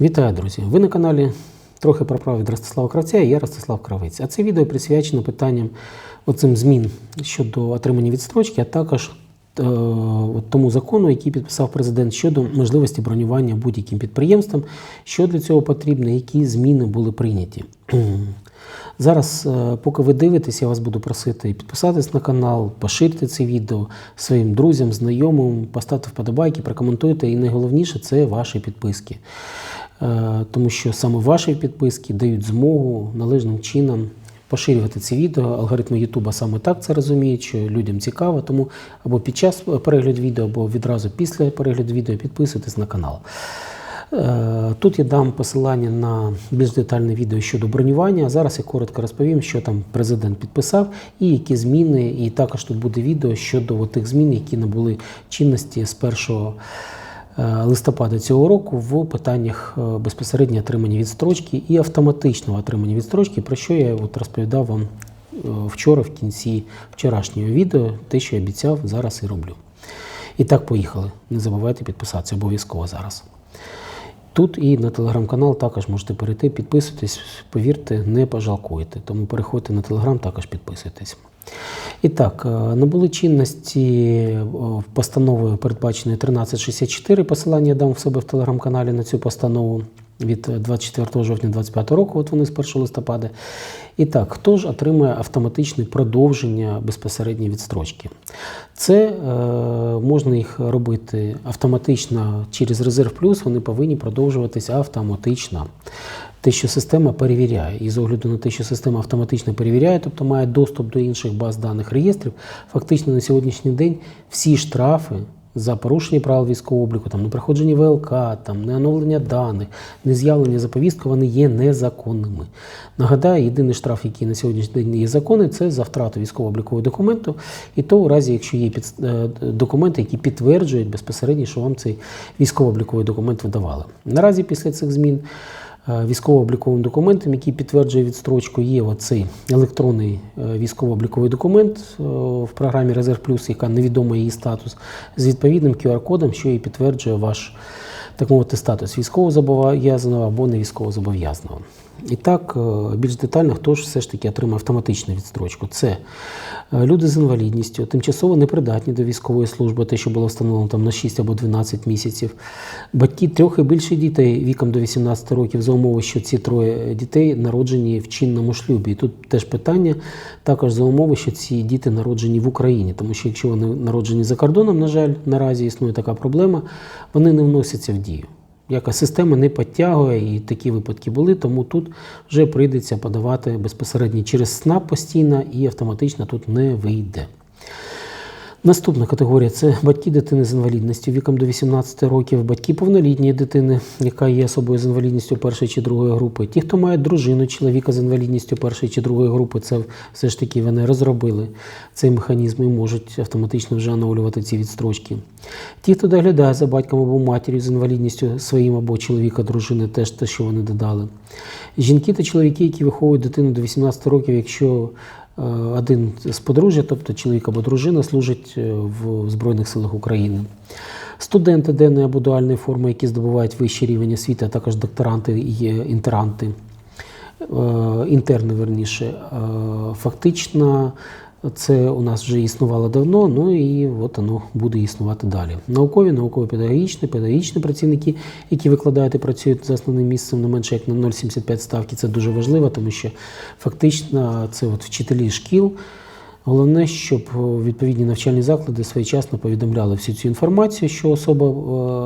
Вітаю, друзі! Ви на каналі трохи про право від Ростислава Кравця і я Ростислав Кравець. А це відео присвячено питанням оцим змін щодо отримання відстрочки, а також е, тому закону, який підписав президент щодо можливості бронювання будь-яким підприємствам, що для цього потрібно, які зміни були прийняті. Зараз, е, поки ви дивитесь, я вас буду просити підписатись на канал, поширити це відео своїм друзям, знайомим, поставте вподобайки, прокоментуйте. І найголовніше це ваші підписки. Е, Тому що саме ваші підписки дають змогу належним чином поширювати ці відео. Алгоритми Ютуба саме так це розуміють, що людям цікаво. Тому або під час перегляду відео, або відразу після перегляду відео підписуйтесь на канал. Е, Тут я дам посилання на більш детальне відео щодо бронювання. Зараз я коротко розповім, що там президент підписав і які зміни. І також тут буде відео щодо тих змін, які набули чинності з 1 е, листопада цього року в питаннях е, безпосередньо отримання відстрочки і автоматичного отримання відстрочки, про що я от розповідав вам е, вчора в кінці вчорашнього відео, те, що обіцяв, зараз і роблю. І так, поїхали. Не забувайте підписатися обов'язково зараз. Тут і на телеграм-канал також можете перейти, підписуйтесь, повірте, не пожалкуєте. Тому переходьте на телеграм, також підписуйтесь. І так, е, набули чинності постанови, передбаченої 1364. Посилання я дам в себе в телеграм-каналі на цю постанову від 24 жовтня 2025 року, от вони з 1 листопада. І так, хто ж отримує автоматичне продовження безпосередньо відстрочки? Це е, можна їх робити автоматично через резерв плюс, вони повинні продовжуватися автоматично. Те, що система перевіряє, і з огляду на те, що система автоматично перевіряє, тобто має доступ до інших баз даних реєстрів, фактично на сьогоднішній день всі штрафи за порушення правил військового обліку, там непроходження ВЛК, там неоновлення даних, нез'явлення за повістку, вони є незаконними. Нагадаю, єдиний штраф, який на сьогоднішній день є законний, це за втрату військово-облікового документу, і то у разі, якщо є під, е, документи, які підтверджують безпосередньо, що вам цей військово-обліковий документ видавали. Наразі після цих змін. Е, Військово-обліковим документом, який підтверджує відстрочку, є оцей електронний е, військово-обліковий документ е, в програмі Резерв Плюс, яка невідома її статус, з відповідним QR-кодом, що і підтверджує ваш так мовити статус військовозобов'язаного або не військовозобов'язаного. І так, е, більш детально, хто ж все ж таки отримає автоматичну відстрочку? Це е, люди з інвалідністю, тимчасово непридатні до військової служби, те, що було встановлено там на 6 або 12 місяців, батьки трьох і більше дітей віком до 18 років за умови, що ці троє дітей народжені в чинному шлюбі. І тут теж питання також за умови, що ці діти народжені в Україні, тому що якщо вони народжені за кордоном, на жаль, наразі існує така проблема, вони не вносяться в дію. Яка система не підтягує, і такі випадки були, тому тут вже прийдеться подавати безпосередньо через СНАП постійно і автоматично тут не вийде. Наступна категорія це батьки дитини з інвалідністю віком до 18 років, батьки повнолітньої дитини, яка є особою з інвалідністю першої чи другої групи. Ті, хто має дружину чоловіка з інвалідністю першої чи другої групи, це все ж таки вони розробили цей механізм і можуть автоматично вже оновлювати ці відстрочки. Ті, хто доглядає за батьком або матір'ю з інвалідністю своїм або чоловіка, дружини, теж те, що вони додали. Жінки та чоловіки, які виховують дитину до 18 років, якщо один з подружжя, тобто чоловік або дружина, служить е, в Збройних силах України. Студенти денної або дуальної форми, які здобувають вищий рівень освіти, а також докторанти і інтеранти, е, інтерни, верніше, Е, фактично це у нас вже існувало давно, ну і от воно буде існувати далі. Наукові, науково-педагогічні, педагогічні працівники, які викладають і працюють за основним місцем не менше як на 0,75 ставки, це дуже важливо, тому що фактично це от вчителі шкіл. Головне, щоб відповідні навчальні заклади своєчасно повідомляли всю цю інформацію, що особа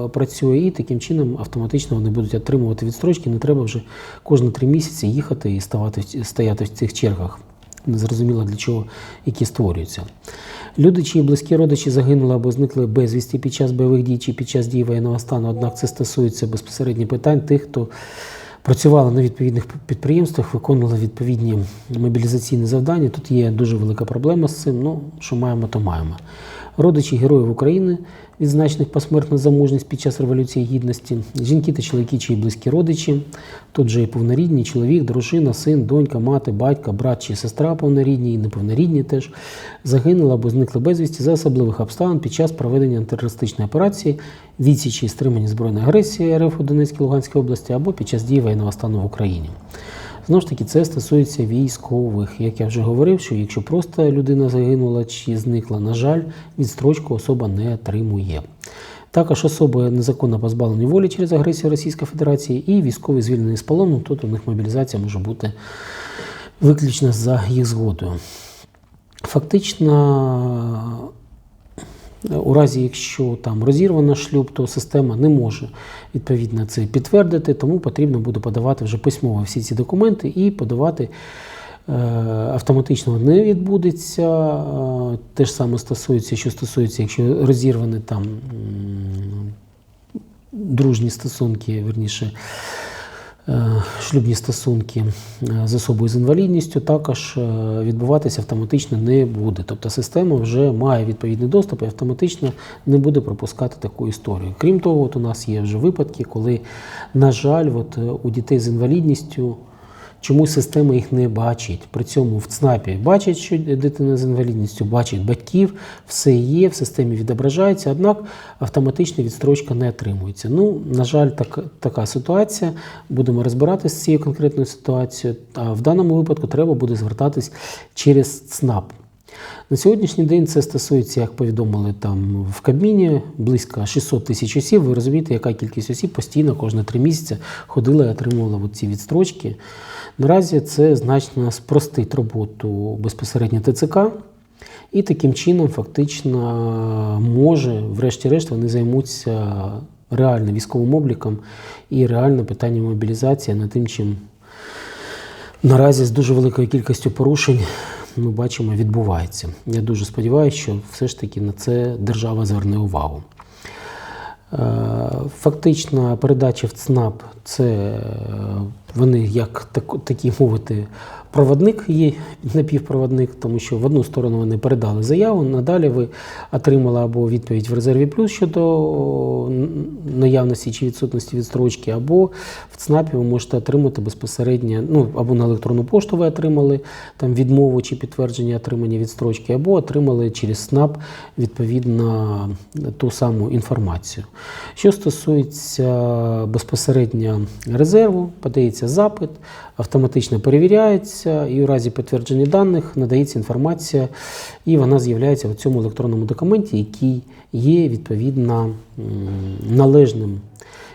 е, працює, і таким чином автоматично вони будуть отримувати відстрочки. Не треба вже кожні три місяці їхати і ставати, стояти в цих чергах. Незрозуміло для чого, які створюються. Люди, чиї близькі родичі загинули або зникли безвісті під час бойових дій чи під час дій воєнного стану, однак це стосується безпосередньо питань тих, хто працювали на відповідних підприємствах, виконували відповідні мобілізаційні завдання. Тут є дуже велика проблема з цим. Ну, що маємо, то маємо. Родичі героїв України, відзначених посмертно за мужність під час Революції Гідності, жінки та чоловіки, чиї близькі родичі, тут же і повнорідні, чоловік, дружина, син, донька, мати, батька, брат чи сестра повнорідні і неповнорідні теж загинули або зникли безвісті за особливих обставин під час проведення антитерористичної операції, відсічі і стримання збройної агресії РФ у Донецькій Луганській області або під час дії воєнного стану в Україні. Знову ж таки, це стосується військових. Як я вже говорив, що якщо просто людина загинула чи зникла, на жаль, відстрочку особа не отримує. Також особи незаконно позбавлені волі через агресію Російської Федерації і військові звільнені з полону, тут у них мобілізація може бути виключно за їх згодою. Фактично, у разі, якщо там розірвано шлюб, то система не може відповідно це підтвердити, тому потрібно буде подавати вже письмово всі ці документи і подавати е, автоматично не відбудеться. Е, Те ж саме стосується, що стосується, якщо розірвані там дружні стосунки, верніше. Е, Шлюбні стосунки е, з особою з інвалідністю також е, відбуватися автоматично не буде. Тобто система вже має відповідний доступ і автоматично не буде пропускати таку історію. Крім того, от у нас є вже випадки, коли, на жаль, от у дітей з інвалідністю чомусь система їх не бачить. При цьому в ЦНАПі бачать, що дитина з інвалідністю, бачить батьків, все є, в системі відображається, однак автоматична відстрочка не отримується. Ну, на жаль, так, така ситуація. Будемо розбиратися з цією конкретною ситуацією. А в даному випадку треба буде звертатись через ЦНАП. На сьогоднішній день це стосується, як повідомили там в Кабміні, близько 600 тисяч осіб. Ви розумієте, яка кількість осіб постійно кожні три місяці ходила і отримувала ці відстрочки. Наразі це значно спростить роботу безпосередньо ТЦК. І таким чином, фактично, може, врешті-решт, вони займуться реально військовим обліком і реально питанням мобілізації над тим, чим наразі з дуже великою кількістю порушень ми бачимо, відбувається. Я дуже сподіваюся, що все ж таки на це держава зверне увагу. Фактична, Фактично, передача в ЦНАП це е, вони як так, такий мовити проводник є напівпроводник, тому що в одну сторону вони передали заяву, надалі ви отримали або відповідь в резерві плюс щодо наявності чи відсутності відстрочки, або в ЦНАПі ви можете отримати безпосередньо, ну або на електронну пошту ви отримали там відмову чи підтвердження отримання відстрочки, або отримали через СНАП відповідно ту саму інформацію. Що стосується безпосередньо резерву, подається запит, автоматично перевіряється, і у разі підтвердження даних надається інформація, і вона з'являється в цьому електронному документі, який є відповідно належним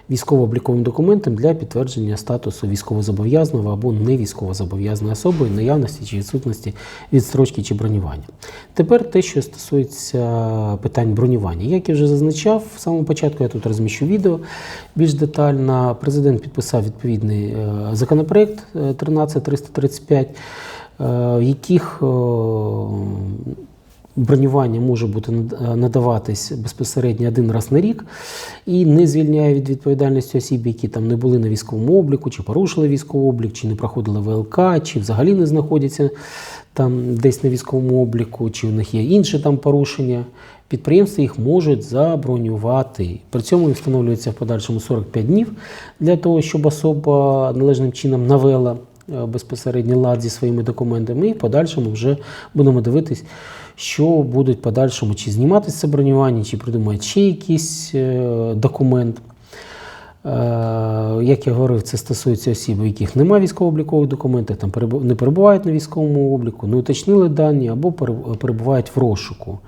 військово-обліковим документом для підтвердження статусу військовозобов'язаного або невійськовозобов'язаної особи, наявності чи відсутності відстрочки чи бронювання. Тепер те, що стосується питань бронювання. Як я вже зазначав в самому початку, я тут розміщу відео більш детально. Президент підписав відповідний е, законопроект е, 13335, е, в яких е, Бронювання може бути надаватись безпосередньо один раз на рік і не звільняє від відповідальності осіб, які там не були на військовому обліку, чи порушили військовий облік, чи не проходили ВЛК, чи взагалі не знаходяться там десь на військовому обліку, чи у них є інші там порушення. Підприємства їх можуть забронювати. При цьому встановлюється в подальшому 45 днів для того, щоб особа належним чином навела е, безпосередньо лад зі своїми документами, і в подальшому вже будемо дивитись, що будуть подальшому, чи зніматися бронювання, чи придумають ще якийсь е, документ. Е, Як я говорив, це стосується осіб, у яких немає військово-облікових документів, там не перебувають на військовому обліку, не уточнили дані або перебувають в розшуку.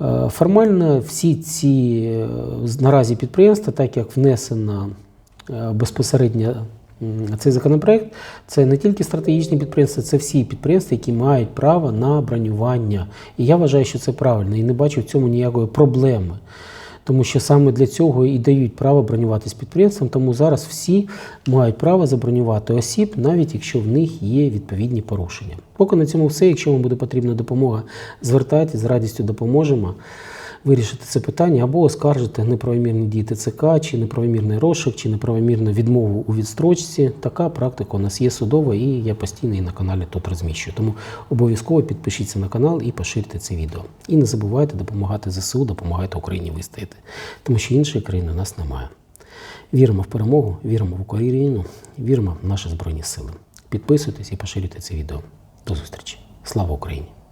Е, Формально всі ці наразі підприємства, так як внесено безпосередньо м, цей законопроект, це не тільки стратегічні підприємства, це всі підприємства, які мають право на бронювання. І я вважаю, що це правильно і не бачу в цьому ніякої проблеми. Тому що саме для цього і дають право бронюватись підприємствам, тому зараз всі мають право забронювати осіб, навіть якщо в них є відповідні порушення. Поки на цьому все. Якщо вам буде потрібна допомога, звертайтесь, з радістю допоможемо. Вирішити це питання або оскаржити неправомірні дії ТЦК, чи неправомірний розшук, чи неправомірну відмову у відстрочці. Така практика у нас є судова, і я постійно її на каналі тут розміщую. Тому обов'язково підпишіться на канал і поширте це відео. І не забувайте допомагати ЗСУ, допомагайте Україні вистояти, тому що іншої країни у нас немає. Віримо в перемогу, віримо в Україну, віримо в наші Збройні Сили. Підписуйтесь і поширюйте це відео. До зустрічі. Слава Україні!